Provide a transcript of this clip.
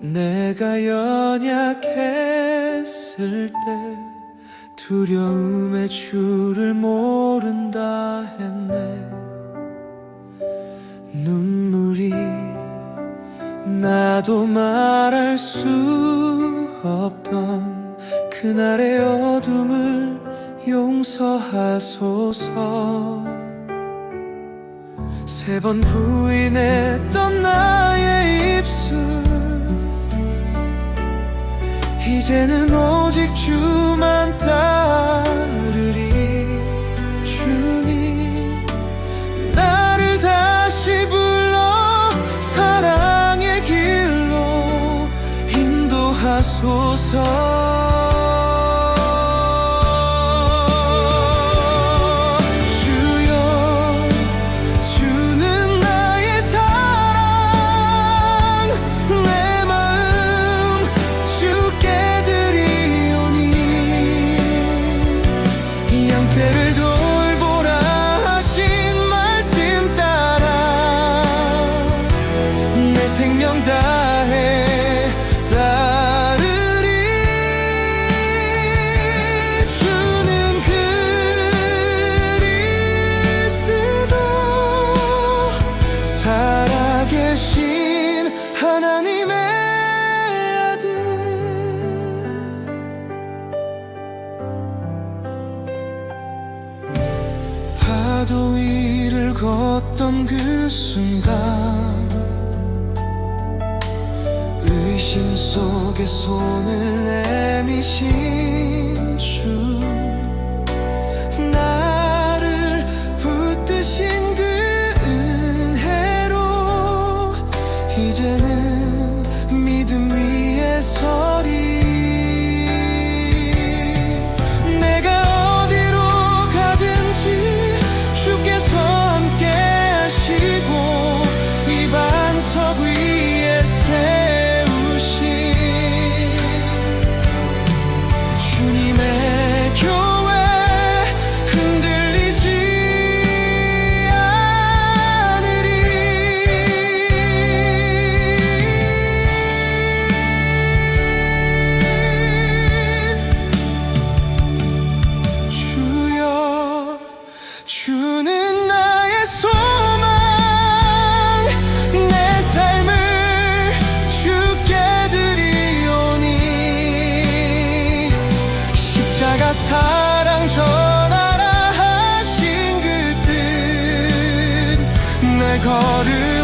내가 연약했을 때 두려움의 줄을 모른다 했네. 눈물이 나도 말할 수 없던 그날의 어둠을 용서하소서. 세 번 부인했던 이제는 오직 주만 따르리 주님. 나를 다시 불러 사랑의 길로 인도하소서 생명 다해 따르리 주는 그리스도 살아계신 하나님의 아들. 파도 위를 걷던 그 순간 심 속에 손을 내미신 주 나를 붙드신 그 은혜로 이제는 믿음 위에 서리 사랑 전하라 하신 그 뜻 날 걸음